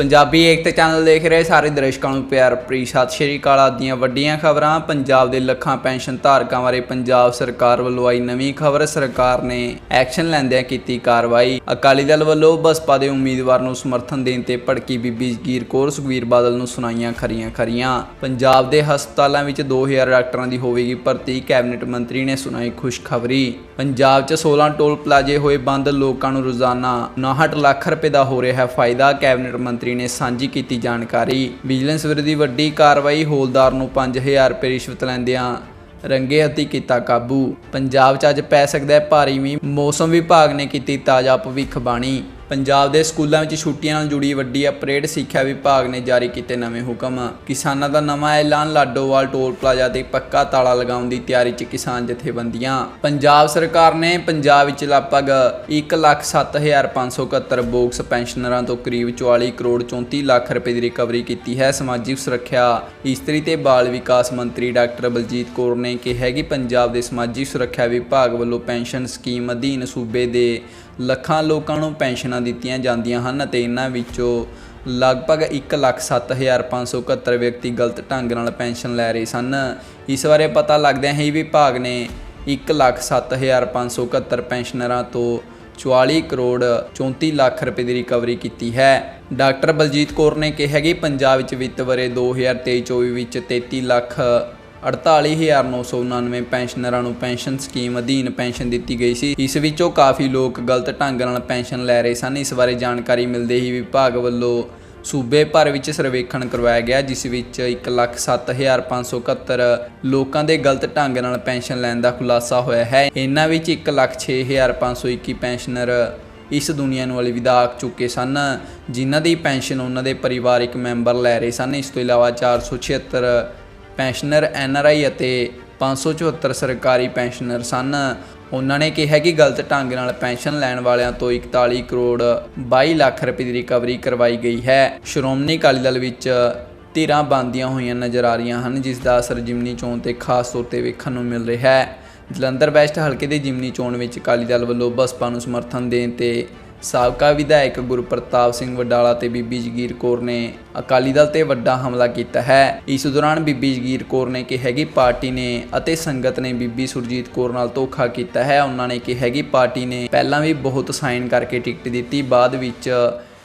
ਪੰਜਾਬੀ ਏਕਤਾ channel ਦੇਖ ਰਹੇ ਸਾਰੇ ਦਰਸ਼ਕਾਂ ਨੂੰ ਪਿਆਰ ਭਰੀ ਸਤਿ ਸ਼੍ਰੀ ਅਕਾਲ ਆਜ ਵੱਡੀਆਂ ਖਬਰਾਂ। ਪੰਜਾਬ ਦੇ ਲੱਖਾਂ ਪੈਨਸ਼ਨ ਧਾਰਕਾਂ ਬਾਰੇ ਪੰਜਾਬ ਸਰਕਾਰ ਵੱਲੋਂ ਆਈ ਨਵੀਂ ਖਬਰ। ਸਰਕਾਰ ਨੇ ਐਕਸ਼ਨ ਲੈਂਦਿਆਂ ਕੀਤੀ ਕਾਰਵਾਈ। ਅਕਾਲੀ ਦਲ ਵੱਲੋਂ ਬਸਪਾ ਦੇ ਉਮੀਦਵਾਰ ਨੂੰ ਸਮਰਥਨ ਦੇਣ ਤੇ ਭੜਕੀ ਬੀਬੀ ਜਗੀਰ ਕੌਰ, ਸੁਖਵੀਰ ਬਾਦਲ ਨੂੰ ਸੁਣਾਈਆਂ ਖਰੀਆਂ ਖਰੀਆਂ। ਪੰਜਾਬ ਦੇ ਹਸਪਤਾਲਾਂ ਵਿੱਚ 2000 ਡਾਕਟਰਾਂ ਦੀ ਹੋਵੇਗੀ ਭਰਤੀ, ਕੈਬਨਿਟ ਮੰਤਰੀ ਨੇ ਸੁਣਾਈ ਖੁਸ਼ਖਬਰੀ। ਪੰਜਾਬ 'ਚ 16 ਟੋਲ ਪਲਾਜ਼ੇ ਹੋਏ ਬੰਦ, ਲੋਕਾਂ ਨੂੰ ਰੋਜ਼ਾਨਾ 59 ਲੱਖ ਰੁਪਏ ਦਾ ਹੋ ਰਿਹਾ ਹੈ ਫਾਇਦਾ। ਕੈਬਨਿਟ ਮੰਤਰੀ ਨੇ ਸਾਂਝੀ ਕੀਤੀ ਜਾਣਕਾਰੀ। ਵਿਜੀਲੈਂਸ ਵਿਰੋਧੀ ਵੱਡੀ ਕਾਰਵਾਈ ਹੌਲਦਾਰ ਨੂੰ 5000 ਰੁਪਏ ਰਿਸ਼ਵਤ ਲੈਂਦਿਆਂ ਰੰਗੇ ਹੱਥੀ ਕੀਤਾ ਕਾਬੂ। ਪੰਜਾਬ 'ਚ ਅੱਜ ਪੈ ਸਕਦਾ ਹੈ ਭਾਰੀ ਮੀਂਹ। ਮੌਸਮ ਵਿਭਾਗ ਨੇ ਕੀਤੀ ਤਾਜ਼ਾ ਭਵਿੱਖਬਾਣੀ। ਪੰਜਾਬ ਦੇ ਸਕੂਲਾਂ ਵਿੱਚ ਛੁੱਟੀਆਂ ਨਾਲ ਜੁੜੀ ਵੱਡੀ ਅਪਰੇਡ ਸਿੱਖਿਆ ਵਿਭਾਗ ਨੇ ਜਾਰੀ ਕੀਤੇ ਨਵੇਂ ਹੁਕਮ। ਕਿਸਾਨਾਂ ਦਾ ਨਵਾਂ ਐਲਾਨ ਲਾਡੋਵਾਲ ਟੋਲ ਪਲਾਜ਼ਾ ਤੇ ਪੱਕਾ ਤਾਲਾ ਲਗਾਉਣ ਦੀ ਤਿਆਰੀ 'ਚ ਕਿਸਾਨ ਜਥੇਬੰਦੀਆਂ। ਪੰਜਾਬ ਸਰਕਾਰ ਨੇ ਪੰਜਾਬ ਵਿੱਚ ਲਗਭਗ 1,07,571 ਬੋਕਸ ਪੈਨਸ਼ਨਰਾਂ ਤੋਂ ਕਰੀਬ 44 ਕਰੋੜ 34 ਲੱਖ ਰੁਪਏ ਦੀ ਰਿਕਵਰੀ ਕੀਤੀ ਹੈ। ਸਮਾਜਿਕ ਸੁਰੱਖਿਆ ਇਸਤਰੀ ਤੇ ਬਾਲ ਵਿਕਾਸ ਮੰਤਰੀ ਡਾਕਟਰ ਬਲਜੀਤ ਕੌਰ ਨੇ ਕਿਹਾ ਕਿ ਪੰਜਾਬ ਦੇ ਸਮਾਜਿਕ ਸੁਰੱਖਿਆ ਵਿਭਾਗ ਵੱਲੋਂ ਪੈਨਸ਼ਨ ਸਕੀਮ ਅਧੀਨ ਸੂਬੇ ਦੇ ਲੱਖਾਂ ਲੋਕਾਂ ਨੂੰ ਪੈਨਸ਼ਨਾਂ ਦਿੱਤੀਆਂ ਜਾਂਦੀਆਂ ਹਨ ਅਤੇ ਇਹਨਾਂ ਵਿੱਚੋਂ ਲਗਭਗ 1,07,571 ਵਿਅਕਤੀ ਗਲਤ ਢੰਗ ਨਾਲ ਪੈਨਸ਼ਨ ਲੈ ਰਹੇ ਸਨ। ਇਸ ਬਾਰੇ ਪਤਾ ਲੱਗਦਿਆਂ ਹੀ ਵਿਭਾਗ ਨੇ 1,07,571 ਪੈਨਸ਼ਨਰਾਂ ਤੋਂ 44 ਕਰੋੜ 34 ਲੱਖ ਰੁਪਏ ਦੀ ਰਿਕਵਰੀ ਕੀਤੀ ਹੈ। ਡਾਕਟਰ ਬਲਜੀਤ ਕੌਰ ਨੇ ਕਿਹਾ ਕਿ ਪੰਜਾਬ ਵਿੱਚ ਵਿੱਤ ਵਰੇ 2023-24 ਵਿੱਚ 33 ਲੱਖ 48999 ਪੈਨਸ਼ਨਰਾਂ ਨੂੰ ਪੈਨਸ਼ਨ ਸਕੀਮ ਅਧੀਨ ਪੈਨਸ਼ਨ ਦਿੱਤੀ ਗਈ ਸੀ। ਇਸ ਵਿੱਚੋਂ ਕਾਫੀ ਲੋਕ ਗਲਤ ਢੰਗ ਨਾਲ ਪੈਨਸ਼ਨ ਲੈ ਰਹੇ ਸਨ। ਇਸ ਬਾਰੇ ਜਾਣਕਾਰੀ ਮਿਲਦੇ ਹੀ ਵਿਭਾਗ ਵੱਲੋਂ ਸੂਬੇ ਭਰ ਵਿੱਚ ਸਰਵੇਖਣ ਕਰਵਾਇਆ ਗਿਆ ਜਿਸ ਵਿੱਚ 1,07,571 ਲੋਕਾਂ ਦੇ ਗਲਤ ਢੰਗ ਨਾਲ ਪੈਨਸ਼ਨ ਲੈਣ ਦਾ ਖੁਲਾਸਾ ਹੋਇਆ ਹੈ। ਇਹਨਾਂ ਵਿੱਚ 1,06,521 ਪੈਨਸ਼ਨਰ ਇਸ ਦੁਨੀਆ ਨੂੰ ਅਲਵਿਦਾ ਆਖ ਚੁੱਕੇ ਸਨ ਜਿਨ੍ਹਾਂ ਦੀ ਪੈਨਸ਼ਨ ਉਹਨਾਂ ਦੇ ਪਰਿਵਾਰਕ ਮੈਂਬਰ ਲੈ ਰਹੇ ਸਨ। ਇਸ ਤੋਂ ਇਲਾਵਾ 476 ਪੈਨਸ਼ਨਰ ਐਨਆਰਆਈ ਅਤੇ 574 ਸਰਕਾਰੀ ਪੈਨਸ਼ਨਰ ਸਨ। ਉਹਨਾਂ ਨੇ ਕਿਹਾ ਕਿ ਗਲਤ ਢੰਗ ਨਾਲ ਪੈਨਸ਼ਨ ਲੈਣ ਵਾਲਿਆਂ ਤੋਂ 41 ਕਰੋੜ 22 ਲੱਖ ਰੁਪਏ ਦੀ ਰਿਕਵਰੀ ਕਰਵਾਈ ਗਈ ਹੈ। ਸ਼੍ਰੋਮਣੀ ਅਕਾਲੀ ਦਲ ਵਿੱਚ ਧਿਰਾਂ ਬੰਦੀਆਂ ਹੋਈਆਂ ਨਜ਼ਰ ਆ ਰਹੀਆਂ ਹਨ, ਜਿਸ ਦਾ ਅਸਰ ਜਿਮਨੀ ਚੋਣ ਤੇ ਖਾਸ ਤੌਰ ਤੇ ਵੇਖਣ ਨੂੰ ਮਿਲ ਰਿਹਾ ਹੈ। ਜਲੰਧਰ ਵੈਸਟ ਹਲਕੇ ਦੇ ਜਿਮਨੀ ਚੋਣ ਵਿੱਚ ਅਕਾਲੀ ਦਲ ਵੱਲੋਂ ਬਸਪਾ ਨੂੰ ਸਮਰਥਨ ਦੇਣ ਤੇ ਸਾਬਕਾ ਵਿਧਾਇਕ ਗੁਰਪ੍ਰਤਾਪ ਸਿੰਘ ਵਡਾਲਾ ਤੇ ਬੀਬੀ ਜਗੀਰ ਕੌਰ ਨੇ ਅਕਾਲੀ ਦਲ ਤੇ ਵੱਡਾ ਹਮਲਾ ਕੀਤਾ ਹੈ। ਇਸ ਦੌਰਾਨ ਬੀਬੀ ਜਗੀਰ ਕੌਰ ਨੇ ਕਿਹਾ ਕਿ ਪਾਰਟੀ ਨੇ ਅਤੇ ਸੰਗਤ ਨੇ ਬੀਬੀ ਸੁਰਜੀਤ ਕੌਰ ਨਾਲ ਧੋਖਾ ਕੀਤਾ ਹੈ। ਉਹਨਾਂ ਨੇ ਕਿਹਾ ਕਿ ਪਾਰਟੀ ਨੇ ਪਹਿਲਾਂ ਵੀ ਬਹੁਤ ਸਾਈਨ ਕਰਕੇ ਟਿਕਟ ਦਿੱਤੀ, ਬਾਅਦ ਵਿੱਚ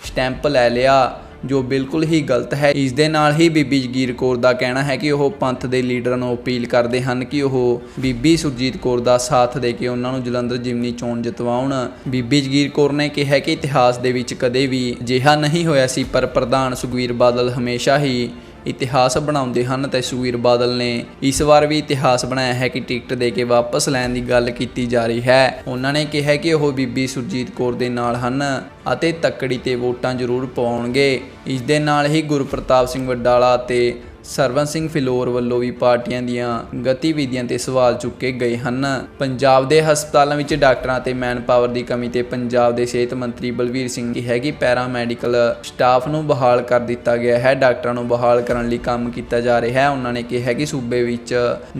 ਸਟੈਂਪ ਲੈ ਲਿਆ। ਜੋ ਬਿਲਕੁਲ ਹੀ ਗਲਤ ਹੈ। ਇਸ ਦੇ ਨਾਲ ਹੀ ਬੀਬੀ ਜਗੀਰ ਕੌਰ ਦਾ ਕਹਿਣਾ ਹੈ ਕਿ ਉਹ ਪੰਥ ਦੇ ਲੀਡਰਾਂ ਨੂੰ ਅਪੀਲ ਕਰਦੇ ਹਨ ਕਿ ਉਹ ਬੀਬੀ ਸੁਰਜੀਤ ਕੌਰ ਦਾ ਸਾਥ ਦੇ ਕੇ ਉਹਨਾਂ ਨੂੰ ਜਲੰਧਰ ਜਿਮਨੀ ਚੋਣ ਜਿਤਵਾਉਣ। ਬੀਬੀ ਜਗੀਰ ਕੌਰ ਨੇ ਕਿਹਾ ਕਿ ਇਤਿਹਾਸ ਦੇ ਵਿੱਚ ਕਦੇ ਵੀ ਅਜਿਹਾ ਨਹੀਂ ਹੋਇਆ ਸੀ, ਪਰ ਪ੍ਰਧਾਨ ਸੁਖਵੀਰ ਬਾਦਲ ਹਮੇਸ਼ਾ ਹੀ ਇਤਿਹਾਸ ਬਣਾਉਂਦੇ ਹਨ ਤੇ ਸੁਖਵੀਰ ਬਾਦਲ ਨੇ ਇਸ ਵਾਰ ਵੀ ਇਤਿਹਾਸ ਬਣਾਇਆ ਹੈ ਕਿ ਟਿਕਟ ਦੇ ਕੇ ਵਾਪਸ ਲੈਣ ਦੀ ਗੱਲ ਕੀਤੀ ਜਾ ਰਹੀ ਹੈ। ਉਹਨਾਂ ਨੇ ਕਿਹਾ ਕਿ ਉਹ ਬੀਬੀ ਸੁਰਜੀਤ ਕੌਰ ਦੇ ਨਾਲ ਹਨ ਅਤੇ ਤੱਕੜੀ ਤੇ ਵੋਟਾਂ ਜ਼ਰੂਰ ਪਾਉਣਗੇ। ਇਸ ਦੇ ਨਾਲ ਹੀ ਗੁਰਪ੍ਰਤਾਪ ਸਿੰਘ ਵਡਾਲਾ ਤੇ ਸਰਵਨ ਸਿੰਘ ਫਿਲੌਰ ਵੱਲੋਂ ਵੀ ਪਾਰਟੀਆਂ ਦੀਆਂ ਗਤੀਵਿਧੀਆਂ ਤੇ ਸਵਾਲ ਚੁੱਕੇ ਗਏ ਹਨ। ਪੰਜਾਬ ਦੇ ਹਸਪਤਾਲਾਂ ਵਿੱਚ ਡਾਕਟਰਾਂ ਤੇ ਮੈਨ ਪਾਵਰ ਦੀ ਕਮੀ ਤੇ ਪੰਜਾਬ ਦੇ ਸਿਹਤ ਮੰਤਰੀ ਬਲਵੀਰ ਸਿੰਘ ਦੀ ਹੈ ਕਿ ਪੈਰਾ ਮੈਡੀਕਲ ਸਟਾਫ ਨੂੰ ਬਹਾਲ ਕਰ ਦਿੱਤਾ ਗਿਆ ਹੈ। ਡਾਕਟਰਾਂ ਨੂੰ ਬਹਾਲ ਕਰਨ ਲਈ ਕੰਮ ਕੀਤਾ ਜਾ ਰਿਹਾ ਹੈ। ਉਹਨਾਂ ਨੇ ਕਿਹਾ ਕਿ ਸੂਬੇ ਵਿੱਚ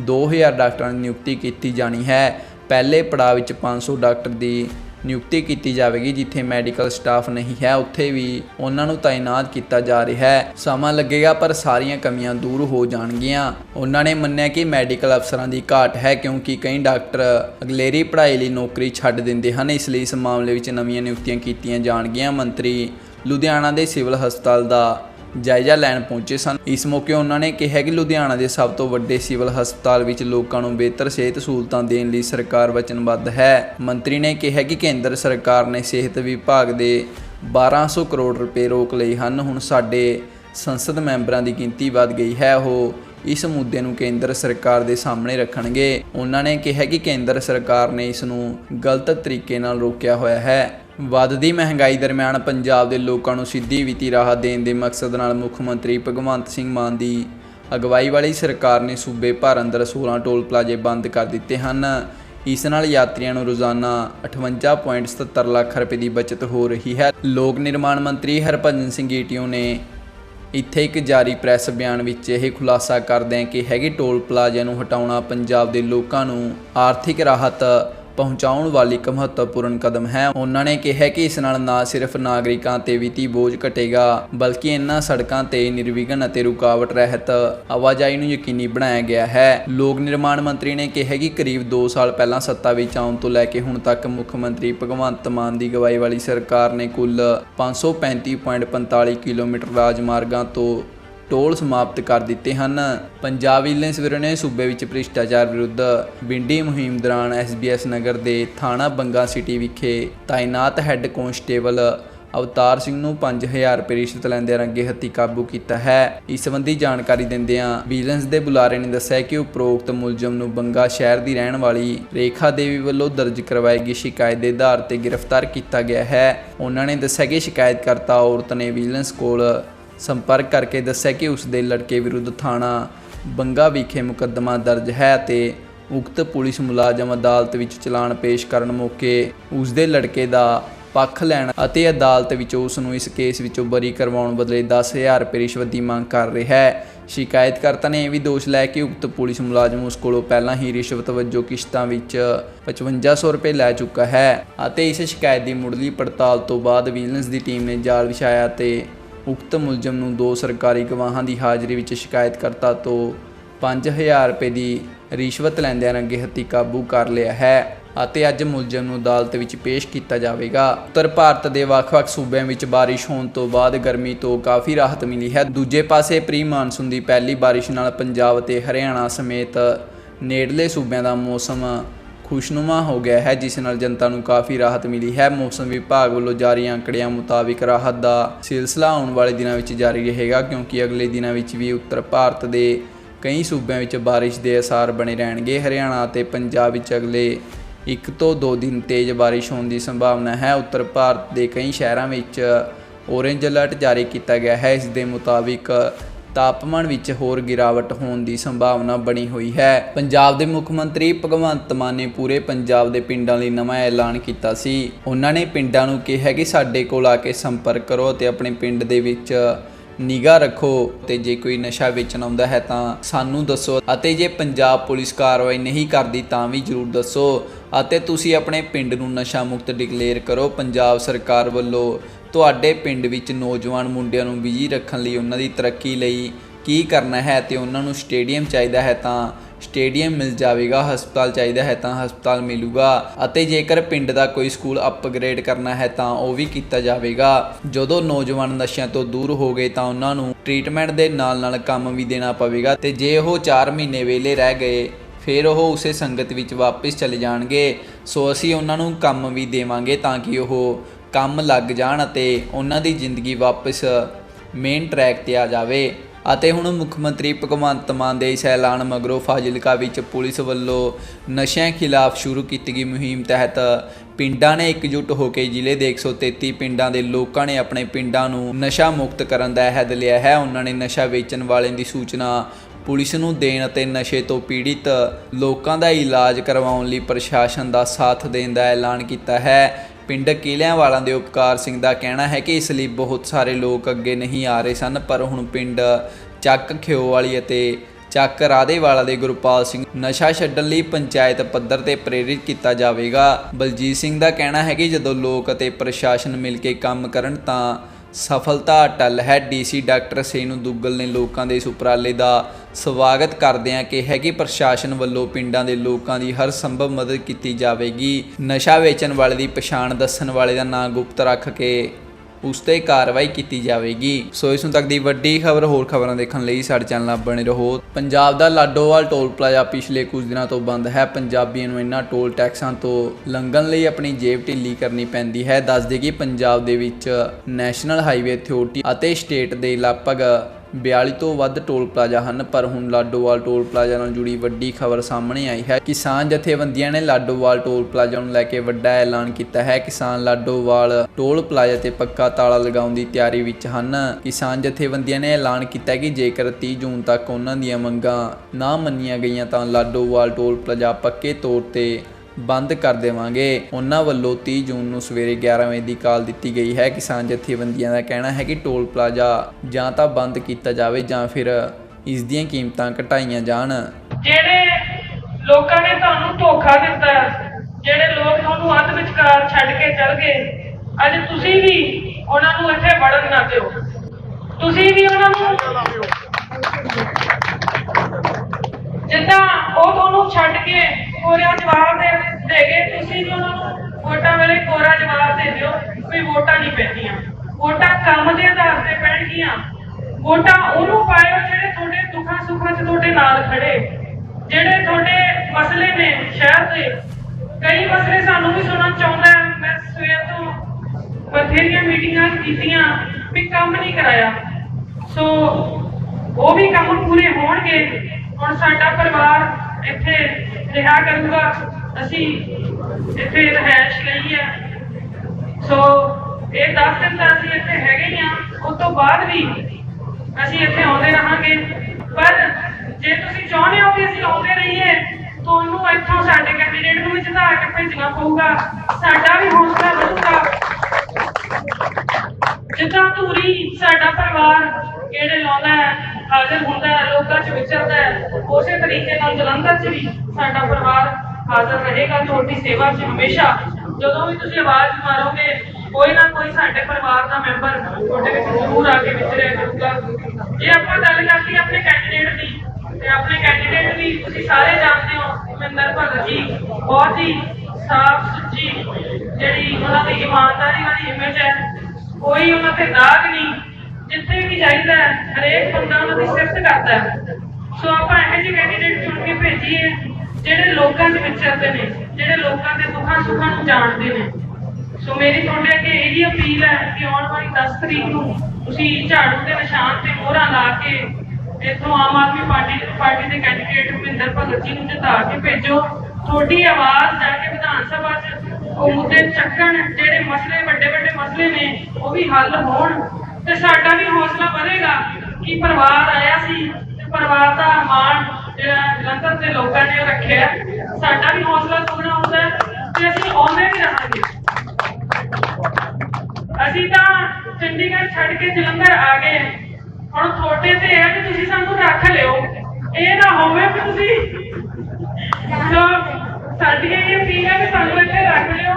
2000 ਡਾਕਟਰਾਂ ਦੀ ਨਿਯੁਕਤੀ ਕੀਤੀ ਜਾਣੀ ਹੈ। ਪਹਿਲੇ ਪੜਾਅ ਵਿੱਚ 500 ਡਾਕਟਰ ਦੀ ਨਿਯੁਕਤੀ ਕੀਤੀ ਜਾਵੇਗੀ ਜਿੱਥੇ ਮੈਡੀਕਲ ਸਟਾਫ ਨਹੀਂ ਹੈ, ਉੱਥੇ ਵੀ ਉਹਨਾਂ ਨੂੰ ਤਾਇਨਾਤ ਕੀਤਾ ਜਾ ਰਿਹਾ ਹੈ। ਸਮਾਂ ਲੱਗੇਗਾ, ਪਰ ਸਾਰੀਆਂ ਕਮੀਆਂ ਦੂਰ ਹੋ ਜਾਣਗੀਆਂ। ਉਹਨਾਂ ਨੇ ਮੰਨਿਆ ਕਿ ਮੈਡੀਕਲ ਅਫਸਰਾਂ ਦੀ ਘਾਟ ਹੈ, ਕਿਉਂਕਿ ਕਈ ਡਾਕਟਰ ਅਗਲੇਰੀ ਪੜ੍ਹਾਈ ਲਈ ਨੌਕਰੀ ਛੱਡ ਦਿੰਦੇ ਹਨ। ਇਸ ਲਈ ਇਸ ਮਾਮਲੇ ਵਿੱਚ ਨਵੀਆਂ ਨਿਯੁਕਤੀਆਂ ਕੀਤੀਆਂ ਜਾਣਗੀਆਂ। ਮੰਤਰੀ ਲੁਧਿਆਣਾ ਦੇ ਸਿਵਲ ਹਸਪਤਾਲ ਦਾ ਜਾਇਜ਼ਾ ਲੈਣ ਪਹੁੰਚੇ ਸਨ। ਇਸ ਮੌਕੇ ਉਹਨਾਂ ਨੇ ਕਿਹਾ ਕਿ ਲੁਧਿਆਣਾ ਦੇ ਸਭ ਤੋਂ ਵੱਡੇ ਸਿਵਲ ਹਸਪਤਾਲ ਵਿੱਚ ਲੋਕਾਂ ਨੂੰ ਬਿਹਤਰ ਸਿਹਤ ਸਹੂਲਤਾਂ ਦੇਣ ਲਈ ਸਰਕਾਰ ਵਚਨਬੱਧ ਹੈ। ਮੰਤਰੀ ਨੇ ਕਿਹਾ ਕਿ ਕੇਂਦਰ ਸਰਕਾਰ ਨੇ ਸਿਹਤ ਵਿਭਾਗ ਦੇ 1200 ਕਰੋੜ ਰੁਪਏ ਰੋਕ ਲਏ ਹਨ। ਹੁਣ ਸਾਡੇ ਸੰਸਦ ਮੈਂਬਰਾਂ ਦੀ ਗਿਣਤੀ ਵੱਧ ਗਈ ਹੈ। ਉਹ ਇਸ ਮੁੱਦੇ ਨੂੰ ਕੇਂਦਰ ਸਰਕਾਰ ਦੇ ਸਾਹਮਣੇ ਰੱਖਣਗੇ। ਉਹਨਾਂ ਨੇ ਕਿਹਾ ਕਿ ਕੇਂਦਰ ਸਰਕਾਰ ਨੇ ਇਸ ਨੂੰ ਗਲਤ ਤਰੀਕੇ ਨਾਲ ਰੋਕਿਆ ਹੋਇਆ ਹੈ। ਵੱਧਦੀ ਮਹਿੰਗਾਈ ਦਰਮਿਆਨ ਪੰਜਾਬ ਦੇ ਲੋਕਾਂ ਨੂੰ ਸਿੱਧੀ ਵਿੱਤੀ ਰਾਹਤ ਦੇਣ ਦੇ ਮਕਸਦ ਨਾਲ ਮੁੱਖ ਮੰਤਰੀ ਭਗਵੰਤ ਸਿੰਘ ਮਾਨ ਦੀ ਅਗਵਾਈ ਵਾਲੀ ਸਰਕਾਰ ਨੇ ਸੂਬੇ ਭਰ ਅੰਦਰ 16 ਟੋਲ ਪਲਾਜ਼ੇ ਬੰਦ ਕਰ ਦਿੱਤੇ ਹਨ। ਇਸ ਨਾਲ ਯਾਤਰੀਆਂ ਨੂੰ ਰੋਜ਼ਾਨਾ 58.77 ਲੱਖ ਰੁਪਏ ਦੀ ਬਚਤ ਹੋ ਰਹੀ ਹੈ। ਲੋਕ ਨਿਰਮਾਣ ਮੰਤਰੀ ਹਰਭਜਨ ਸਿੰਘ ਈਟੀਓ ਨੇ ਇੱਥੇ ਇੱਕ ਜਾਰੀ ਪ੍ਰੈਸ ਬਿਆਨ ਵਿੱਚ ਇਹ ਖੁਲਾਸਾ ਕਰਦੇ ਕਿ ਹੈਗੇ ਟੋਲ ਪਲਾਜ਼ਿਆਂ ਨੂੰ ਹਟਾਉਣਾ ਪੰਜਾਬ ਦੇ ਲੋਕਾਂ ਨੂੰ ਆਰਥਿਕ ਰਾਹਤ ਪਹੁੰਚਾਉਣ ਵਾਲੀ ਇੱਕ ਮਹੱਤਵਪੂਰਨ ਕਦਮ ਹੈ। ਉਹਨਾਂ ਨੇ ਕਿਹਾ ਕਿ ਇਸ ਨਾਲ ਨਾ ਸਿਰਫ ਨਾਗਰਿਕਾਂ ਤੇ ਵਿੱਤੀ ਬੋਝ ਘਟੇਗਾ, ਬਲਕਿ ਇਹਨਾਂ ਸੜਕਾਂ ਤੇ ਨਿਰਵਿਘਨ ਅਤੇ ਰੁਕਾਵਟ ਰਹਿਤ ਆਵਾਜਾਈ ਨੂੰ ਯਕੀਨੀ ਬਣਾਇਆ ਗਿਆ ਹੈ। ਲੋਕ ਨਿਰਮਾਣ ਮੰਤਰੀ ਨੇ ਕਿਹਾ ਕਿ ਕਰੀਬ 2 ਸਾਲ ਪਹਿਲਾਂ ਸੱਤਾ ਵਿੱਚ ਆਉਣ ਤੋਂ ਲੈ ਕੇ ਹੁਣ ਤੱਕ ਮੁੱਖ ਮੰਤਰੀ ਭਗਵੰਤ ਮਾਨ ਦੀ ਅਗਵਾਈ ਵਾਲੀ ਸਰਕਾਰ ਨੇ ਕੁੱਲ 535.45 ਕਿਲੋਮੀਟਰ ਰਾਜਮਾਰਗਾਂ ਤੋਂ ਟੋਲ ਸਮਾਪਤ ਕਰ ਦਿੱਤੇ ਹਨ। ਪੰਜਾਬ ਵਿਜੀਲੈਂਸ ਬਿਊਰੋ ਨੇ ਸੂਬੇ ਵਿੱਚ ਭ੍ਰਿਸ਼ਟਾਚਾਰ ਵਿਰੁੱਧ ਬਿੰਡੀ ਮੁਹਿੰਮ ਦੌਰਾਨ ਐਸਬੀਐਸ ਨਗਰ ਦੇ ਥਾਣਾ ਬੰਗਾ ਸਿਟੀ ਵਿਖੇ ਤਾਇਨਾਤ ਹੈੱਡ ਕਾਂਸਟੇਬਲ ਅਵਤਾਰ ਸਿੰਘ ਨੂੰ 5000 ਰੁਪਏ ਰਿਸ਼ਵਤ ਲੈਂਦਿਆਂ ਰੰਗੇ ਹੱਥੀ ਕਾਬੂ ਕੀਤਾ ਹੈ। ਇਸ ਸੰਬੰਧੀ ਜਾਣਕਾਰੀ ਦਿੰਦਿਆਂ ਵਿਜੀਲੈਂਸ ਦੇ ਬੁਲਾਰੇ ਨੇ ਦੱਸਿਆ ਕਿ ਉਪਰੋਕਤ ਮੁਲਜ਼ਮ ਨੂੰ ਬੰਗਾ ਸ਼ਹਿਰ ਦੀ ਰਹਿਣ ਵਾਲੀ ਰੇਖਾ ਦੇਵੀ ਵੱਲੋਂ ਦਰਜ ਕਰਵਾਈ ਗਈ ਸ਼ਿਕਾਇਤ ਦੇ ਆਧਾਰ ਤੇ ਗ੍ਰਿਫਤਾਰ ਕੀਤਾ ਗਿਆ ਹੈ। ਉਹਨਾਂ ਨੇ ਦੱਸਿਆ ਕਿ ਸ਼ਿਕਾਇਤਕਰਤਾ ਔਰਤ ਨੇ ਵਿਜੀਲੈਂਸ ਕੋਲ ਸੰਪਰਕ ਕਰਕੇ ਦੱਸਿਆ ਕਿ ਉਸ ਦੇ ਲੜਕੇ ਵਿਰੁੱਧ ਥਾਣਾ ਬੰਗਾ ਵਿਖੇ ਮੁਕੱਦਮਾ ਦਰਜ ਹੈ ਤੇ ਉਕਤ ਪੁਲਿਸ ਮੁਲਾਜ਼ਮ ਅਦਾਲਤ ਵਿੱਚ ਚਲਾਨ ਪੇਸ਼ ਕਰਨ ਮੌਕੇ ਉਸ ਦੇ ਲੜਕੇ ਦਾ ਪੱਖ ਲੈਣ ਅਤੇ ਅਦਾਲਤ ਵਿੱਚ ਉਸ ਨੂੰ ਇਸ ਕੇਸ ਵਿੱਚੋਂ ਬਰੀ ਕਰਵਾਉਣ ਬਦਲੇ 10000 ਰੁਪਏ ਰਿਸ਼ਵਤ ਦੀ ਮੰਗ ਕਰ ਰਿਹਾ ਹੈ। ਸ਼ਿਕਾਇਤਕਰਤਾ ਨੇ ਇਹ ਵੀ ਦੋਸ਼ ਲਾਇਆ ਕਿ ਉਕਤ ਪੁਲਿਸ ਮੁਲਾਜ਼ਮ ਉਸ ਕੋਲੋਂ ਪਹਿਲਾਂ ਹੀ ਰਿਸ਼ਵਤ ਵਜੋਂ ਕਿਸ਼ਤਾਂ ਵਿੱਚ 5500 ਰੁਪਏ ਲੈ ਚੁੱਕਾ ਹੈ ਅਤੇ ਇਸ ਸ਼ਿਕਾਇਤ ਦੀ ਮੁੱਢਲੀ ਪੜਤਾਲ ਤੋਂ ਬਾਅਦ ਵਿਜੀਲੈਂਸ ਦੀ ਟੀਮ ਨੇ ਜਾਲ ਵਿਛਾਇਆ ਤੇ ਉਕਤ ਮੁਲਜ਼ਮ ਨੂੰ ਦੋ ਸਰਕਾਰੀ ਗਵਾਹਾਂ ਦੀ ਹਾਜ਼ਰੀ ਵਿੱਚ ਸ਼ਿਕਾਇਤਕਰਤਾ ਤੋਂ 5000 ਰੁਪਏ ਦੀ ਰਿਸ਼ਵਤ ਲੈਂਦਿਆਂ ਰੰਗੇ ਹੱਥੀ ਕਾਬੂ ਕਰ ਲਿਆ ਹੈ ਅਤੇ ਅੱਜ ਮੁਲਜ਼ਮ ਨੂੰ ਅਦਾਲਤ ਵਿੱਚ ਪੇਸ਼ ਕੀਤਾ ਜਾਵੇਗਾ। ਉੱਤਰ ਭਾਰਤ ਦੇ ਵੱਖ-ਵੱਖ ਸੂਬਿਆਂ ਵਿੱਚ ਬਾਰਿਸ਼ ਹੋਣ ਤੋਂ ਬਾਅਦ ਗਰਮੀ ਤੋਂ ਕਾਫੀ ਰਾਹਤ ਮਿਲੀ ਹੈ। ਦੂਜੇ ਪਾਸੇ ਪ੍ਰੀ ਮਾਨਸੂਨ ਦੀ ਪਹਿਲੀ ਬਾਰਿਸ਼ ਨਾਲ ਪੰਜਾਬ ਅਤੇ ਹਰਿਆਣਾ ਸਮੇਤ ਨੇੜਲੇ ਸੂਬਿਆਂ ਦਾ ਮੌਸਮ ਖੁਸ਼ਨੁਮਾ ਹੋ ਗਿਆ ਹੈ, ਜਿਸ ਨਾਲ ਜਨਤਾ ਨੂੰ ਕਾਫੀ ਰਾਹਤ ਮਿਲੀ ਹੈ। ਮੌਸਮ ਵਿਭਾਗ ਵੱਲੋਂ ਜਾਰੀ ਅੰਕੜਿਆਂ ਮੁਤਾਬਿਕ ਰਾਹਤ ਦਾ ਸਿਲਸਿਲਾ ਆਉਣ ਵਾਲੇ ਦਿਨਾਂ ਵਿੱਚ ਜਾਰੀ ਰਹੇਗਾ, ਕਿਉਂਕਿ ਅਗਲੇ ਦਿਨਾਂ ਵਿੱਚ ਵੀ ਉੱਤਰ ਭਾਰਤ ਦੇ ਕਈ ਸੂਬਿਆਂ ਵਿੱਚ ਬਾਰਿਸ਼ ਦੇ ਅਸਾਰ ਬਣੇ ਰਹਿਣਗੇ। ਹਰਿਆਣਾ ਅਤੇ ਪੰਜਾਬ ਵਿੱਚ ਅਗਲੇ ਇੱਕ ਤੋਂ ਦੋ ਦਿਨ ਤੇਜ਼ ਬਾਰਿਸ਼ ਹੋਣ ਦੀ ਸੰਭਾਵਨਾ ਹੈ। ਉੱਤਰ ਭਾਰਤ ਦੇ ਕਈ ਸ਼ਹਿਰਾਂ ਵਿੱਚ ਔਰੇਂਜ ਅਲਰਟ ਜਾਰੀ ਕੀਤਾ ਗਿਆ ਹੈ। ਇਸ ਦੇ ਮੁਤਾਬਿਕ ਤਾਪਮਾਨ ਵਿੱਚ ਹੋਰ ਗਿਰਾਵਟ ਹੋਣ ਦੀ ਸੰਭਾਵਨਾ ਬਣੀ ਹੋਈ ਹੈ। ਪੰਜਾਬ ਦੇ ਮੁੱਖ ਮੰਤਰੀ ਭਗਵੰਤ ਮਾਨ ਨੇ ਪੂਰੇ ਪੰਜਾਬ ਦੇ ਪਿੰਡਾਂ ਲਈ ਨਵਾਂ ਐਲਾਨ ਕੀਤਾ ਸੀ। ਉਹਨਾਂ ਨੇ ਪਿੰਡਾਂ ਨੂੰ ਕਿਹਾ ਕਿ ਸਾਡੇ ਕੋਲ ਆ ਕੇ ਸੰਪਰਕ ਕਰੋ ਅਤੇ ਆਪਣੇ ਪਿੰਡ ਦੇ ਵਿੱਚ ਨਿਗਾਹ ਰੱਖੋ ਤੇ ਜੇ ਕੋਈ ਨਸ਼ਾ ਵੇਚਣ ਆਉਂਦਾ ਹੈ ਤਾਂ ਸਾਨੂੰ ਦੱਸੋ ਅਤੇ ਜੇ ਪੰਜਾਬ ਪੁਲਿਸ ਕਾਰਵਾਈ ਨਹੀਂ ਕਰਦੀ ਤਾਂ ਵੀ ਜਰੂਰ ਦੱਸੋ ਅਤੇ ਤੁਸੀਂ ਆਪਣੇ ਪਿੰਡ ਨੂੰ ਨਸ਼ਾ ਮੁਕਤ ਡਿਕਲੇਅਰ ਕਰੋ। ਪੰਜਾਬ ਸਰਕਾਰ ਵੱਲੋਂ ਤੁਹਾਡੇ ਪਿੰਡ ਵਿੱਚ ਨੌਜਵਾਨ ਮੁੰਡਿਆਂ ਨੂੰ ਬਿਜ਼ੀ ਰੱਖਣ ਲਈ ਉਹਨਾਂ ਦੀ ਤਰੱਕੀ ਲਈ ਕੀ ਕਰਨਾ ਹੈ ਤੇ ਉਹਨਾਂ ਨੂੰ ਸਟੇਡੀਅਮ ਚਾਹੀਦਾ ਹੈ ਤਾਂ ਸਟੇਡੀਅਮ ਮਿਲ ਜਾਵੇਗਾ, ਹਸਪਤਾਲ ਚਾਹੀਦਾ ਹੈ ਤਾਂ ਹਸਪਤਾਲ ਮਿਲੂਗਾ ਅਤੇ ਜੇਕਰ ਪਿੰਡ ਦਾ ਕੋਈ ਸਕੂਲ ਅਪਗ੍ਰੇਡ ਕਰਨਾ ਹੈ ਤਾਂ ਉਹ ਵੀ ਕੀਤਾ ਜਾਵੇਗਾ। ਜਦੋਂ ਨੌਜਵਾਨ ਨਸ਼ਿਆਂ ਤੋਂ ਦੂਰ ਹੋ ਗਏ ਤਾਂ ਉਹਨਾਂ ਨੂੰ ਟ੍ਰੀਟਮੈਂਟ ਦੇ ਨਾਲ ਨਾਲ ਕੰਮ ਵੀ ਦੇਣਾ ਪਵੇਗਾ ਤੇ ਜੇ ਉਹ 4 ਮਹੀਨੇ ਵਿਹਲੇ ਰਹਿ ਗਏ, ਫਿਰ ਉਹ ਉਸੇ ਸੰਗਤ ਵਿੱਚ ਵਾਪਸ ਚਲੇ ਜਾਣਗੇ। ਸੋ ਅਸੀਂ ਉਹਨਾਂ ਨੂੰ ਕੰਮ ਵੀ ਦੇਵਾਂਗੇ ਤਾਂ ਕਿ ਉਹ ਕੰਮ ਲੱਗ ਜਾਣ ਅਤੇ ਉਹਨਾਂ ਦੀ ਜ਼ਿੰਦਗੀ ਵਾਪਸ ਮੇਨ ਟਰੈਕ ਤੇ ਆ ਜਾਵੇ। ਅਤੇ ਹੁਣ ਮੁੱਖ ਮੰਤਰੀ ਭਗਵੰਤ ਮਾਨ ਦੇ ਇਸ ਐਲਾਨ ਮਗਰੋਂ ਫਾਜ਼ਿਲਕਾ ਵਿੱਚ ਪੁਲਿਸ ਵੱਲੋਂ ਨਸ਼ਿਆਂ ਖਿਲਾਫ ਸ਼ੁਰੂ ਕੀਤੀ ਗਈ ਮੁਹਿੰਮ ਤਹਿਤ ਪਿੰਡਾਂ ਨੇ ਇਕਜੁੱਟ ਹੋ ਕੇ ਜ਼ਿਲ੍ਹੇ ਦੇ 133 ਪਿੰਡਾਂ ਦੇ ਲੋਕਾਂ ਨੇ ਆਪਣੇ ਪਿੰਡਾਂ ਨੂੰ ਨਸ਼ਾ ਮੁਕਤ ਕਰਨ ਦਾ ਅਹਿਦ ਲਿਆ ਹੈ। ਉਹਨਾਂ ਨੇ ਨਸ਼ਾ ਵੇਚਣ ਵਾਲਿਆਂ ਦੀ ਸੂਚਨਾ ਪੁਲਿਸ ਨੂੰ ਦੇਣ ਅਤੇ ਨਸ਼ੇ ਤੋਂ ਪੀੜਿਤ ਲੋਕਾਂ ਦਾ ਇਲਾਜ ਕਰਵਾਉਣ ਲਈ ਪ੍ਰਸ਼ਾਸਨ ਦਾ ਸਾਥ ਦੇਣ ਦਾ ਐਲਾਨ ਕੀਤਾ ਹੈ। ਪਿੰਡ ਕਿਲਿਆਂ ਵਾਲਾਂ ਦੇ ਉਪਕਾਰ ਸਿੰਘ ਦਾ ਕਹਿਣਾ ਹੈ ਕਿ ਇਸ ਲਈ ਬਹੁਤ ਸਾਰੇ ਲੋਕ ਅੱਗੇ ਨਹੀਂ ਆ ਰਹੇ ਸਨ, ਪਰ ਹੁਣ ਪਿੰਡ ਚੱਕ ਖਿਓ ਵਾਲੀ ਅਤੇ ਚੱਕ ਰਾਧੇਵਾਲਾ ਦੇ ਗੁਰਪਾਲ ਸਿੰਘ ਨਸ਼ਾ ਛੱਡਣ ਲਈ ਪੰਚਾਇਤ ਪੱਧਰ ਤੇ ਪ੍ਰੇਰਿਤ ਕੀਤਾ ਜਾਵੇਗਾ। ਬਲਜੀਤ ਸਿੰਘ ਦਾ ਕਹਿਣਾ ਹੈ ਕਿ ਜਦੋਂ ਲੋਕ ਅਤੇ ਪ੍ਰਸ਼ਾਸਨ ਮਿਲ ਕੇ ਕੰਮ ਕਰਨ ਤਾਂ ਸਫਲਤਾ ਅਟਲ ਹੈ। ਡੀਸੀ ਡਾਕਟਰ ਸੇਨੂ ਦੁੱਗਲ ਨੇ ਲੋਕਾਂ ਦੇ ਇਸ ਉਪਰਾਲੇ ਦਾ ਸਵਾਗਤ ਕਰਦਿਆਂ ਕਿਹਾ ਕਿ ਪ੍ਰਸ਼ਾਸਨ ਵੱਲੋਂ ਪਿੰਡਾਂ ਦੇ ਲੋਕਾਂ ਦੀ ਹਰ ਸੰਭਵ ਮਦਦ ਕੀਤੀ ਜਾਵੇਗੀ। ਨਸ਼ਾ ਵੇਚਣ ਵਾਲੇ ਦੀ ਪਛਾਣ ਦੱਸਣ ਵਾਲੇ ਦਾ ਨਾਂ ਗੁਪਤ ਰੱਖ ਕੇ ਉਸ ਤੇ ਕਾਰਵਾਈ ਕੀਤੀ ਜਾਵੇਗੀ। ਸੋ ਇਸ ਨੂੰ ਤੱਕ ਦੀ ਵੱਡੀ ਖਬਰ ਹੋਰ ਖਬਰਾਂ ਦੇਖਣ ਲਈ ਸਾਡੇ ਚੈਨਲ ਨਾਲ ਬਣੇ ਰਹੋ। ਪੰਜਾਬ ਦਾ ਲਾਡੋਵਾਲ ਟੋਲ ਪਲਾਜ਼ਾ ਪਿਛਲੇ ਕੁਝ ਦਿਨਾਂ ਤੋਂ ਬੰਦ ਹੈ। ਪੰਜਾਬੀਆਂ ਨੂੰ ਇਹਨਾਂ ਟੋਲ ਟੈਕਸਾਂ ਤੋਂ ਲੰਘਣ ਲਈ ਆਪਣੀ ਜੇਬ ਢਿੱਲੀ ਕਰਨੀ ਪੈਂਦੀ ਹੈ। ਦੱਸ ਦੇ ਕਿ ਪੰਜਾਬ ਦੇ ਵਿੱਚ ਨੈਸ਼ਨਲ ਹਾਈਵੇ ਅਥਾਰਟੀ ਅਤੇ ਸਟੇਟ ਦੇ ਲਗਭਗ 42 ਤੋਂ ਵੱਧ ਟੋਲ ਪਲਾਜ਼ਾ ਹਨ, ਪਰ ਹੁਣ ਲਾਡੋਵਾਲ ਟੋਲ ਪਲਾਜ਼ਾ ਨਾਲ ਜੁੜੀ ਵੱਡੀ ਖਬਰ ਸਾਹਮਣੇ ਆਈ ਹੈ। ਕਿਸਾਨ ਜਥੇਬੰਦੀਆਂ ਨੇ ਲਾਡੋਵਾਲ ਟੋਲ ਪਲਾਜ਼ਾ ਨੂੰ ਲੈ ਕੇ ਵੱਡਾ ਐਲਾਨ ਕੀਤਾ ਹੈ। ਕਿਸਾਨ ਲਾਡੋਵਾਲ ਟੋਲ ਪਲਾਜ਼ਾ ਤੇ ਪੱਕਾ ਤਾਲਾ ਲਗਾਉਣ ਦੀ ਤਿਆਰੀ ਵਿੱਚ ਹਨ। ਕਿਸਾਨ ਜਥੇਬੰਦੀਆਂ ਨੇ ਐਲਾਨ ਕੀਤਾ ਕਿ ਜੇਕਰ 30 ਜੂਨ ਤੱਕ ਉਹਨਾਂ ਦੀਆਂ ਮੰਗਾਂ ਨਾ ਮੰਨੀਆਂ ਗਈਆਂ ਤਾਂ ਲਾਡੋਵਾਲ ਟੋਲ ਪਲਾਜ਼ਾ ਪੱਕੇ ਤੌਰ ਤੇ ਬੰਦ ਕਰ ਦੇਵਾਂਗੇ। ਉਹਨਾਂ ਵੱਲੋਂ 30 ਜੂਨ ਨੂੰ ਸਵੇਰੇ 11 ਵਜੇ ਦੀ ਕਾਲ ਦਿੱਤੀ ਗਈ ਹੈ। ਕਿਸਾਨ ਜਥੇਬੰਦੀਆਂ ਦਾ ਕਹਿਣਾ ਹੈ ਕਿ ਟੋਲ ਪਲਾਜ਼ਾ ਜਾਂ ਤਾਂ ਬੰਦ ਕੀਤਾ ਜਾਵੇ ਜਾਂ ਫਿਰ ਇਸ ਦੀਆਂ ਕੀਮਤਾਂ ਘਟਾਈਆਂ ਜਾਣ। ਜਿਹੜੇ ਲੋਕਾਂ ਨੇ ਤੁਹਾਨੂੰ ਧੋਖਾ ਦਿੱਤਾ, ਜਿਹੜੇ ਲੋਕ ਤੁਹਾਨੂੰ ਅੱਧ ਵਿਚਕਾਰ ਛੱਡ ਕੇ ਚਲ ਗਏ, ਅੱਜ ਤੁਸੀਂ ਵੀ ਉਹਨਾਂ ਨੂੰ ਇੱਥੇ ਵੜਨ ਨਾ ਦਿਓ। ਤੁਸੀਂ ਵੀ ਉਹਨਾਂ ਨੂੰ ਜਿੱਦਾਂ ਉਹ ਤੁਹਾਨੂੰ ਛੱਡ ਕੇ ਕੋਰਾ ਜਵਾਬ ਦੇ ਦੇ ਤੁਸੀਂ ਵੀ ਉਹਨਾਂ ਨੂੰ ਵੋਟਾਂ ਵੇਲੇ ਕੋਰਾ ਜਵਾਬ ਦੇ ਦਿਓ ਵੀ ਵੋਟਾਂ ਨਹੀਂ ਪੈਂਦੀਆਂ। ਵੋਟਾਂ ਕੰਮ ਦੇ ਆਧਾਰ ਤੇ ਪੈਣਗੀਆਂ। ਵੋਟਾਂ ਉਹਨੂੰ ਪਾਇਓ ਜਿਹੜੇ ਤੁਹਾਡੇ ਦੁੱਖਾਂ ਸੁੱਖਾਂ 'ਚ ਤੁਹਾਡੇ ਨਾਲ ਖੜੇ। ਜਿਹੜੇ ਤੁਹਾਡੇ ਮਸਲੇ ਨੇ ਸ਼ਹਿਰ ਦੇ। ਕਈ ਮਸਲੇ ਸਾਨੂੰ ਵੀ ਸੁਣਨ ਚਾਹੁੰਦਾ ਮੈਂ ਸਵੇਰ ਤੋਂ ਬਥੇਰੀਆਂ ਮੀਟਿੰਗਾਂ ਕੀਤੀਆਂ ਵੀ ਕੰਮ ਨਹੀਂ ਕਰਾਇਆ। ਸੋ ਉਹ ਵੀ ਕੰਮ ਪੂਰੇ ਹੋਣਗੇ। ਹੁਣ ਸਾਡਾ ਪਰਿਵਾਰ ਇੱਥੇ ਰਿਹਾ ਕਰੂਗਾ, ਅਸੀਂ ਇੱਥੇ ਰਹਿائش ਲਈ ਹੈ। ਸੋ ਇਹ 10 ਦਿਨ ਤਾਂ ਅਸੀਂ ਇੱਥੇ ਹੈਗੇ ਆ। ਉਸ ਤੋਂ ਬਾਅਦ ਵੀ ਅਸੀਂ ਇੱਥੇ ਆਉਂਦੇ ਰਹਾਂਗੇ। ਪਰ ਜੇ ਤੁਸੀਂ ਚਾਹੁੰਦੇ ਹੋ ਕਿ ਅਸੀਂ ਆਉਂਦੇ ਰਹੀਏ, ਤੁਹਾਨੂੰ ਇੱਥੋਂ ਸਾਡੇ ਕੈਂਡੀਡੇਟ ਨੂੰ ਜਿਤਾ ਕੇ ਭੇਜਣਾ ਪਊਗਾ। ਸਾਡਾ ਵੀ ਹੌਸਲਾ ਵਧੂਗਾ। ਜਿੱਦਾਂ ਧੂਰੀ ਸਾਡਾ ਪਰਿਵਾਰ ਕਿਹੜੇ ਲਾਉਂਦਾ ਹੈ, ਹਾਜ਼ਰ ਹੁੰਦਾ ਲੋਕਾਂ 'ਚ ਵਿਚਰਦਾ ਹੈ, ਉਸੇ ਤਰੀਕੇ ਨਾਲ ਜਲੰਧਰ 'ਚ ਵੀ ਸਾਡਾ ਪਰਿਵਾਰ ਹਾਜ਼ਰ ਰਹੇਗਾ, ਤੁਹਾਡੀ ਸੇਵਾ 'ਚ ਹਮੇਸ਼ਾ। ਜਦੋਂ ਵੀ ਤੁਸੀਂ ਆਵਾਜ਼ ਮਾਰੋਗੇ, ਕੋਈ ਨਾ ਕੋਈ ਸਾਡੇ ਪਰਿਵਾਰ ਦਾ ਮੈਂਬਰ ਤੁਹਾਡੇ ਵਿੱਚ ਜ਼ਰੂਰ ਆ ਕੇ ਵਿਚਰਿਆ ਕਰੂਗਾ ਜੇ ਆਪਾਂ ਗੱਲ ਕਰਦੇ ਆਪਣੇ ਕੈਂਡੀਡੇਟ ਦੀ, ਤੇ ਆਪਣੇ ਕੈਂਡੀਡੇਟ ਵੀ ਤੁਸੀਂ ਸਾਰੇ ਜਾਣਦੇ ਹੋ, ਮਹਿੰਦਰ ਭਗਤ ਜੀ, ਬਹੁਤ ਹੀ ਸਾਫ਼ ਸੁੱਚੀ ਜਿਹੜੀ ਉਹਨਾਂ ਦੀ ਇਮਾਨਦਾਰੀ ਵਾਲੀ ਇਮੇਜ ਹੈ, ਕੋਈ ਉਹਨਾਂ ਤੇ ਦਾਗ ਨਹੀਂ, ਜਿੱਥੇ ਵੀ ਜਾਈਦਾ ਹਰੇਕ ਬੰਦਾ ਉਹਨਾਂ ਦੀ ਸਿਫਤ ਕਰਦਾ ਹੈ। ਸੋ ਆਪਾਂ ਇਹੋ ਜਿਹੇ ਕੈਂਡੀਡੇਟ ਚੁਣ ਕੇ ਭੇਜੀਏ ਜਿਹੜੇ ਲੋਕਾਂ ਦੇ ਵਿਚਰਦੇ ਨੇ, ਜਿਹੜੇ ਲੋਕਾਂ ਦੇ ਦੁੱਖਾਂ ਸੁੱਖਾਂ ਨੂੰ ਜਾਣਦੇ ਨੇ। ਸੋ ਮੇਰੀ ਤੁਹਾਡੇ ਅੱਗੇ ਇਹੀ ਅਪੀਲ ਹੈ ਕਿ ਆਉਣ ਵਾਲੀ 10 ਤਰੀਕ ਨੂੰ ਤੁਸੀਂ ਝਾੜੂ ਦੇ ਨਿਸ਼ਾਨ ਤੇ ਮੋਹਰਾਂ ਲਾ ਕੇ ਇੱਥੋਂ ਆਮ ਆਦਮੀ ਪਾਰਟੀ ਪਾਰਟੀ ਦੇ ਕੈਂਡੀਡੇਟ ਭੁਪਿੰਦਰ ਭਗਤ ਜੀ ਨੂੰ ਜਿਤਾ ਕੇ ਭੇਜੋ। ਤੁਹਾਡੀ ਆਵਾਜ਼ ਜਾ ਕੇ ਵਿਧਾਨ ਸਭਾ 'ਚ ਉਹ ਮੁੱਦੇ ਚੱਕਣ, ਜਿਹੜੇ ਮਸਲੇ, ਵੱਡੇ ਵੱਡੇ ਮਸਲੇ ਨੇ, ਉਹ ਵੀ ਹੱਲ ਹੋਣ। ਤੇ ਸਾਡਾ ਵੀ ਹੌਸਲਾ ਵਧੇਗਾ ਕਿ ਪਰਿਵਾਰ ਆਇਆ ਸੀ ਤੇ ਪਰਿਵਾਰ ਦਾ ਮਾਣ ਜਿਹੜਾ ਜਲੰਧਰ ਦੇ ਲੋਕਾਂ ਨੇ ਰੱਖਿਆ ਸਾਡਾ ਵੀ ਹੌਸਲਾ ਦੁੱਗਣਾ ਹੁੰਦਾ ਤੇ ਅਸੀਂ ਆਉਂਦੇ ਵੀ ਰਹਾਂਗੇ। ਅਸੀਂ ਤਾਂ ਚੰਡੀਗੜ੍ਹ ਛੱਡ ਕੇ ਜਲੰਧਰ ਆ ਗਏ ਹੁਣ ਤੁਹਾਡੇ ਤੇ ਹੈ ਕਿ ਤੁਸੀਂ ਸਾਨੂੰ ਰੱਖ ਲਿਓ। ਇਹ ਨਾ ਹੋਵੇ ਕਿ ਤੁਸੀਂ ਸਾਡੀਆਂ ਇਹ ਅਪੀਲ ਹੈ ਕਿ ਸਾਨੂੰ ਇੱਥੇ ਰੱਖ ਲਿਓ।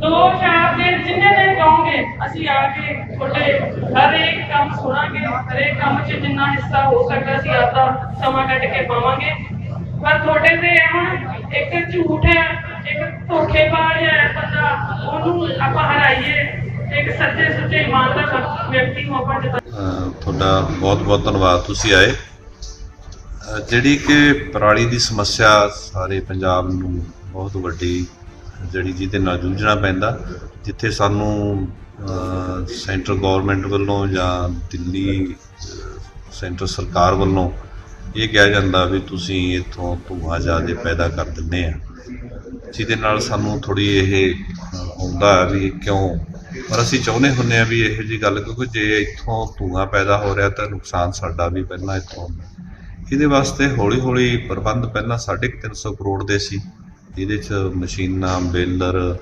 ਦੋ ਚਾਰ ਦਿਨ ਜਿੰਨੇ ਦਿਨ ਕਹੋਗੇ, ਅਸੀਂ ਆ ਕੇ ਤੁਹਾਡੇ ਹਰ ਕੰਮ ਸੁਣਾਂਗੇ, ਹਰ ਕੰਮ 'ਚ ਜਿੰਨਾ ਹਿੱਸਾ ਹੋ ਸਕਦਾ ਅਸੀਂ ਆਪਦਾ ਸਮਾਂ ਕੱਢ ਕੇ ਪਾਵਾਂਗੇ। ਪਰ ਤੁਹਾਡੇ ਤੇ ਹੁਣ ਇੱਕ ਝੂਠ ਹੈ, ਇੱਕ ਧੋਖੇਬਾਜ਼ ਹੈ ਬੰਦਾ, ਉਹਨੂੰ ਆਪਾਂ ਹਰਾਈਏ, ਇੱਕ ਸੱਚੇ ਸੁੱਚੇ ਇਮਾਨਦਾਰ ਵਿਅਕਤੀ ਨੂੰ ਆਪਾਂ ਤੁਹਾਡਾ ਬਹੁਤ ਬਹੁਤ ਧੰਨਵਾਦ, ਤੁਸੀਂ ਆਏ। ਜਿਹੜੀ ਕਿ ਪਰਾਲੀ ਦੀ ਸਮੱਸਿਆ ਸਾਰੇ ਪੰਜਾਬ ਨੂੰ ਬਹੁਤ ਵੱਡੀ ਜਿਹੜੀ ਜਿਹਦੇ ਨਾਲ ਜੂਝਣਾ ਪੈਂਦਾ ਜਿੱਥੇ ਸਾਨੂੰ ਸੈਂਟਰ ਗਵਰਨਮੈਂਟ ਵੱਲੋਂ ਜਾਂ ਦਿੱਲੀ ਸੈਂਟਰ ਸਰਕਾਰ ਵੱਲੋਂ ਇਹ ਕਿਹਾ ਜਾਂਦਾ ਵੀ ਤੁਸੀਂ ਇੱਥੋਂ ਧੂੰਆਂ ਜ਼ਿਆਦਾ ਪੈਦਾ ਕਰ ਦਿੰਦੇ ਆ। ਜਿਹਦੇ ਨਾਲ ਸਾਨੂੰ ਥੋੜੀ ਇਹ ਅਹ, ਆਉਂਦਾ ਹੈ ਵੀ ਕਿਉਂ? ਪਰ ਅਸੀਂ ਚਾਹੁੰਦੇ ਹੁੰਨੇ ਆ ਵੀ ਇਹੋ ਜੀ ਗੱਲ ਕਿਉਂਕਿ ਜੇ ਇੱਥੋਂ ਧੂੰਆਂ ਪੈਦਾ ਹੋ ਰਿਹਾ ਤਾਂ ਨੁਕਸਾਨ ਸਾਡਾ ਵੀ ਪਹਿਲਾਂ ਇੱਥੋਂ ਹੁੰਦਾ। ਇਹਦੇ ਵਾਸਤੇ ਹੌਲੀ ਹੌਲੀ ਪ੍ਰਬੰਧ ਪਹਿਲਾਂ 350 ਕਰੋੜ ਦੇ ਸੀ। ਇਹਦੇ ਚ ਮਸ਼ੀਨਾਂ, ਬੇਲਰ,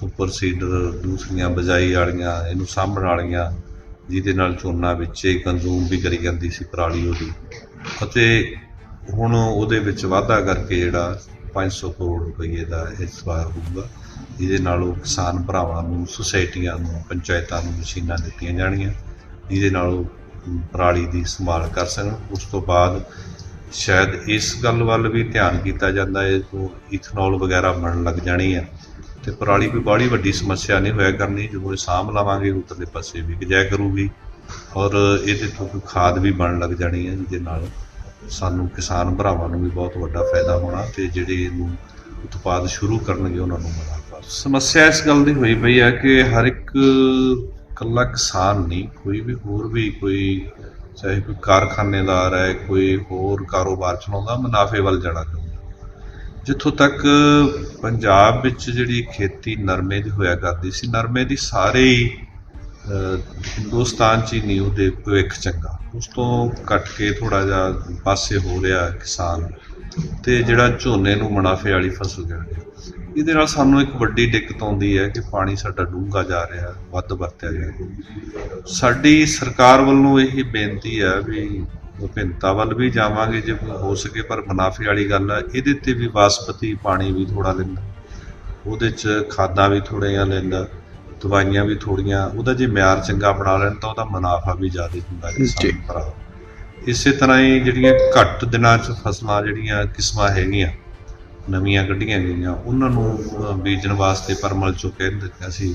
ਸੁਪਰ ਸੀਡਰ, ਦੂਸਰੀਆਂ ਬਜਾਈ ਵਾਲੀਆਂ, ਇਹਨੂੰ ਸਾਂਭਣ ਵਾਲੀਆਂ, ਜਿਹਦੇ ਨਾਲ ਝੋਨਾ ਵਿੱਚ ਹੀ ਕੰਜ਼ੂਮ ਵੀ ਕਰੀ ਜਾਂਦੀ ਸੀ ਪਰਾਲੀ ਉਹਦੀ। ਅਤੇ ਹੁਣ ਉਹਦੇ ਵਿੱਚ ਵਾਧਾ ਕਰਕੇ ਜਿਹੜਾ 500 ਕਰੋੜ ਰੁਪਏ ਦਾ ਇਸ ਵਾਰ ਹੋਊਗਾ, ਜਿਹਦੇ ਨਾਲ ਉਹ ਕਿਸਾਨ ਭਰਾਵਾਂ ਨੂੰ, ਸੁਸਾਇਟੀਆਂ ਨੂੰ, ਪੰਚਾਇਤਾਂ ਨੂੰ ਮਸ਼ੀਨਾਂ ਦਿੱਤੀਆਂ ਜਾਣਗੀਆਂ ਜਿਹਦੇ ਨਾਲ ਉਹ ਪਰਾਲੀ ਦੀ ਸੰਭਾਲ ਕਰ ਸਕਣ। ਉਸ ਤੋਂ ਬਾਅਦ ਸ਼ਾਇਦ ਇਸ ਗੱਲ ਵੱਲ ਵੀ ਧਿਆਨ ਕੀਤਾ ਜਾਂਦਾ ਹੈ ਕਿ ਇਥਨੋਲ ਵਗੈਰਾ ਬਣਨ ਲੱਗ ਜਾਣੀ ਹੈ। ਤੇ ਪਰਾਲੀ ਕੋਈ ਬਾਹਲੀ ਵੱਡੀ ਸਮੱਸਿਆ ਨਹੀਂ ਹੋਇਆ ਕਰਨੀ ਜਦੋਂ ਇਹ ਸਾਂਭ ਲਾਵਾਂਗੇ, ਉਤਰਲੇ ਪਾਸੇ ਵੀ ਜਾਇਆ ਕਰੂਗੀ ਔਰ ਇਹਦੇ ਤੋਂ ਕੋਈ ਖਾਦ ਵੀ ਬਣਨ ਲੱਗ ਜਾਣੀ ਹੈ, ਜਿਹਦੇ ਨਾਲ ਸਾਨੂੰ ਕਿਸਾਨ ਭਰਾਵਾਂ ਨੂੰ ਵੀ ਬਹੁਤ ਵੱਡਾ ਫਾਇਦਾ ਹੋਣਾ ਤੇ ਜਿਹੜੇ ਇਹਨੂੰ ਉਤਪਾਦ ਸ਼ੁਰੂ ਕਰਨਗੇ, ਉਹਨਾਂ ਨੂੰ ਮੁਨਾਫਾ। ਸਮੱਸਿਆ ਇਸ ਗੱਲ ਦੀ ਹੋਈ ਪਈ ਹੈ ਕਿ ਹਰ ਇੱਕ ਇਕੱਲਾ ਕਿਸਾਨ ਨਹੀਂ, ਕੋਈ ਵੀ ਹੋਰ ਵੀ ਕੋਈ ਚਾਹੇ ਕੋਈ ਕਾਰਖਾਨੇਦਾਰ ਹੈ, ਕੋਈ ਹੋਰ ਕਾਰੋਬਾਰ ਚਲਾਉਂਦਾ, ਮੁਨਾਫੇ ਵੱਲ ਜਾਣਾ ਚਾਹੁੰਦਾ। ਜਿੱਥੋਂ ਤੱਕ ਪੰਜਾਬ ਵਿੱਚ ਜਿਹੜੀ ਖੇਤੀ ਨਰਮੇ ਦੀ ਹੋਇਆ ਕਰਦੀ ਸੀ, ਨਰਮੇ ਦੀ ਸਾਰੇ ਹੀ ਹਿੰਦੁਸਤਾਨ ਚ ਹੀ ਨਹੀਂ, ਉਹਦੇ ਭਵਿੱਖ ਚੰਗਾ। ਉਸ ਤੋਂ ਕੱਟ ਕੇ ਥੋੜਾ ਜਿਹਾ ਪਾਸੇ ਹੋ ਰਿਹਾ ਕਿਸਾਨ। ਤੇ ਜਿਹੜਾ ਝੋਨੇ ਨੂੰ ਮੁਨਾਫੇ ਵਾਲੀ ਫਸਲ ਕਹਿ ਰਿਹਾ ਇਹਦੇ ਨਾਲ ਸਾਨੂੰ ਇੱਕ ਵੱਡੀ ਦਿੱਕਤ ਆਉਂਦੀ ਹੈ ਕਿ ਪਾਣੀ ਸਾਡਾ ਡੂੰਘਾ ਜਾ ਰਿਹਾ ਵੱਧ ਵਰਤਿਆ ਜਾ ਰਿਹਾ। ਸਾਡੀ ਸਰਕਾਰ ਵੱਲੋਂ ਇਹ ਬੇਨਤੀ ਹੈ ਵੀ ਵਿਭਿੰਨਤਾ ਵੱਲ ਵੀ ਜਾਵਾਂਗੇ ਜੇ ਹੋ ਸਕੇ ਪਰ ਮੁਨਾਫੇ ਵਾਲੀ ਗੱਲ ਹੈ ਇਹਦੇ ਤੇ ਵੀ ਬਾਸਪਤੀ ਪਾਣੀ ਵੀ ਥੋੜਾ ਲੈਂਦਾ। ਉਹਦੇ 'ਚ ਖਾਦਾਂ ਵੀ ਥੋੜ੍ਹੀਆਂ ਲੈਂਦਾ ਦਵਾਈਆਂ ਵੀ ਥੋੜੀਆਂ ਉਹਦਾ ਜੇ ਮਿਆਰ ਚੰਗਾ ਬਣਾ ਲੈਣ ਤਾਂ ਉਹਦਾ ਮੁਨਾਫਾ ਵੀ ਜ਼ਿਆਦਾ ਹੁੰਦਾ ਭਰਾ ਇਸੇ ਤਰ੍ਹਾਂ ਹੀ ਜਿਹੜੀਆਂ ਘੱਟ ਦਿਨਾਂ 'ਚ ਫਸਲਾਂ ਜਿਹੜੀਆਂ ਕਿਸਮਾਂ ਹੈਗੀਆਂ, ਨਵੀਆਂ ਕੱਢੀਆਂ ਗਈਆਂ, ਉਹਨਾਂ ਨੂੰ ਬੀਜਣ ਵਾਸਤੇ ਪਰਮਲ ਚੋਂ ਕਹਿੰਦੇ ਅਸੀਂ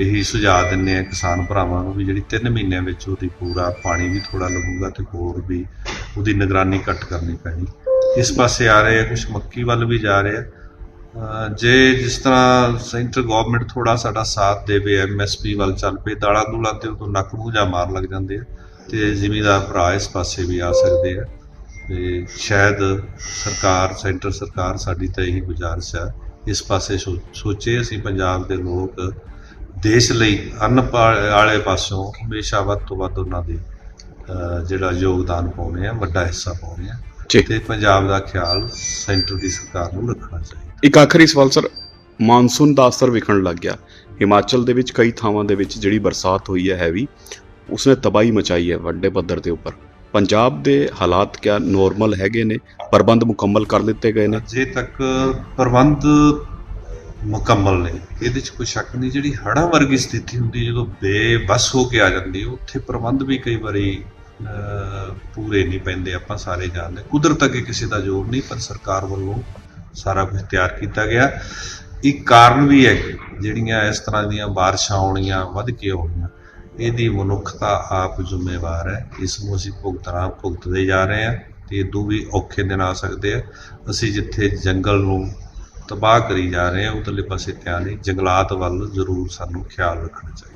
ਇਹੀ ਸੁਝਾਅ ਦਿੰਦੇ ਆ ਕਿਸਾਨ ਭਰਾਵਾਂ ਨੂੰ ਵੀ ਜਿਹੜੀ 3 ਮਹੀਨਿਆਂ ਵਿੱਚ ਉਹਦੀ ਪੂਰਾ ਪਾਣੀ ਵੀ ਥੋੜਾ ਲੱਗੂਗਾ ਤੇ ਹੋਰ ਵੀ ਉਹਦੀ ਨਿਗਰਾਨੀ ਘੱਟ ਕਰਨੀ ਪੈਣੀ। ਇਸ ਪਾਸੇ ਆ ਰਹੇ ਆ ਕੁਝ ਮੱਕੀ ਵੱਲ ਵੀ ਜਾ ਰਹੇ ਆ। ਜੇ ਜਿਸ ਤਰ੍ਹਾਂ ਸੈਂਟਰ ਗਵਰਨਮੈਂਟ ਥੋੜਾ ਸਾਡਾ ਸਾਥ ਦੇਵੇ ਐਮਐਸਪੀ ਵੱਲ ਚੱਲ ਪਏ, ਦਾਲਾਂ ਦੂਲਾਂ ਤੇ ਉਦੋਂ ਨੱਕ ਮੂੰਹ ਜਾ ਮਾਰ ਲੱਗ ਜਾਂਦੇ ਆ। ਤੇ ਜ਼ਿਮੀਦਾਰ ਭਰਾ ਇਸ ਪਾਸੇ ਵੀ ਆ ਸਕਦੇ ਆ। ਤੇ ਸ਼ਾਇਦ ਸਰਕਾਰ ਸੈਂਟਰ ਸਰਕਾਰ ਸਾਡੀ ਤਾਂ ਇਹੀ ਗੁਜ਼ਾਰਿਸ਼ ਹੈ ਇਸ ਪਾਸੇ ਸੋਚੇ ਅਸੀਂ ਪੰਜਾਬ ਦੇ ਲੋਕ ਦੇਸ਼ ਲਈ ਅੰਨ ਵਾਲੇ ਪਾਸੋਂ ਹਮੇਸ਼ਾ ਵੱਧ ਤੋਂ ਵੱਧ ਉਹਨਾਂ ਦੇ ਜਿਹੜਾ ਯੋਗਦਾਨ ਪਾਉਣੇ ਆ ਵੱਡਾ ਹਿੱਸਾ ਪਾਉਣੇ ਆ। ਤੇ ਪੰਜਾਬ ਦਾ ਖਿਆਲ ਸੈਂਟਰ ਦੀ ਸਰਕਾਰ ਨੂੰ ਰੱਖਣਾ ਚਾਹੀਦਾ। ਇੱਕ ਆਖਰੀ ਸਵਾਲ ਸਰ ਮਾਨਸੂਨ ਦਾ ਅਸਰ ਵਿਖਣ ਲੱਗ ਗਿਆ। ਹਿਮਾਚਲ ਦੇ ਵਿੱਚ ਕਈ ਥਾਵਾਂ ਦੇ ਵਿੱਚ ਜਿਹੜੀ ਬਰਸਾਤ ਹੋਈ ਹੈ ਹੈਵੀ ਉਸਨੇ ਤਬਾਹੀ ਮਚਾਈ ਹੈ ਵੱਡੇ ਪੱਧਰ ਦੇ ਉੱਪਰ। ਪੰਜਾਬ ਦੇ ਹਾਲਾਤ ਕਿਆ ਨੋਰਮਲ ਹੈਗੇ ਨੇ? ਪ੍ਰਬੰਧ ਮੁਕੰਮਲ ਕਰ ਦਿੱਤੇ ਗਏ ਨੇ? ਜੇ ਤੱਕ ਪ੍ਰਬੰਧ ਮੁਕੰਮਲ ਨੇ ਇਹਦੇ 'ਚ ਕੋਈ ਸ਼ੱਕ ਨਹੀਂ, ਜਿਹੜੀ ਹੜ੍ਹਾਂ ਵਰਗੀ ਸਥਿਤੀ ਹੁੰਦੀ, ਜਦੋਂ ਬੇਬਸ ਹੋ ਕੇ ਆ ਜਾਂਦੀ, ਉੱਥੇ ਪ੍ਰਬੰਧ ਵੀ ਕਈ ਵਾਰੀ ਪੂਰੇ ਨਹੀਂ ਪੈਂਦੇ, ਆਪਾਂ ਸਾਰੇ ਜਾਣਦੇ। ਕੁਦਰਤ ਅੱਗੇ ਕਿਸੇ ਦਾ ਜ਼ੋਰ ਨਹੀਂ, ਪਰ ਸਰਕਾਰ ਵੱਲੋਂ ਸਾਰਾ ਕੁਝ ਤਿਆਰ ਕੀਤਾ ਗਿਆ। ਇੱਕ ਕਾਰਨ ਵੀ ਹੈ ਜਿਹੜੀਆਂ ਇਸ ਤਰ੍ਹਾਂ ਦੀਆਂ ਬਾਰਿਸ਼ਾਂ ਆਉਣੀਆਂ, ਵੱਧ ਕੇ ਆਉਣੀਆਂ ਇਹਦੀ ਮਨੁੱਖਤਾ ਆਪ ਜ਼ਿੰਮੇਵਾਰ ਹੈ। ਇਸ ਨੂੰ ਅਸੀਂ ਭੁਗਤਣਾ ਭੁਗਤਦੇ ਜਾ ਰਹੇ ਹਾਂ ਤੇ ਇਦੋਂ ਵੀ ਔਖੇ ਦਿਨ ਆ ਸਕਦੇ ਆ। ਅਸੀਂ ਜਿੱਥੇ ਜੰਗਲ ਨੂੰ ਤਬਾਹ ਕਰੀ ਜਾ ਰਹੇ ਹਾਂ, ਉਧਰਲੇ ਪਾਸੇ ਧਿਆਨ ਨਹੀਂ, ਜੰਗਲਾਤ ਵੱਲ ਜ਼ਰੂਰ ਸਾਨੂੰ ਖਿਆਲ ਰੱਖਣਾ ਚਾਹੀਦਾ।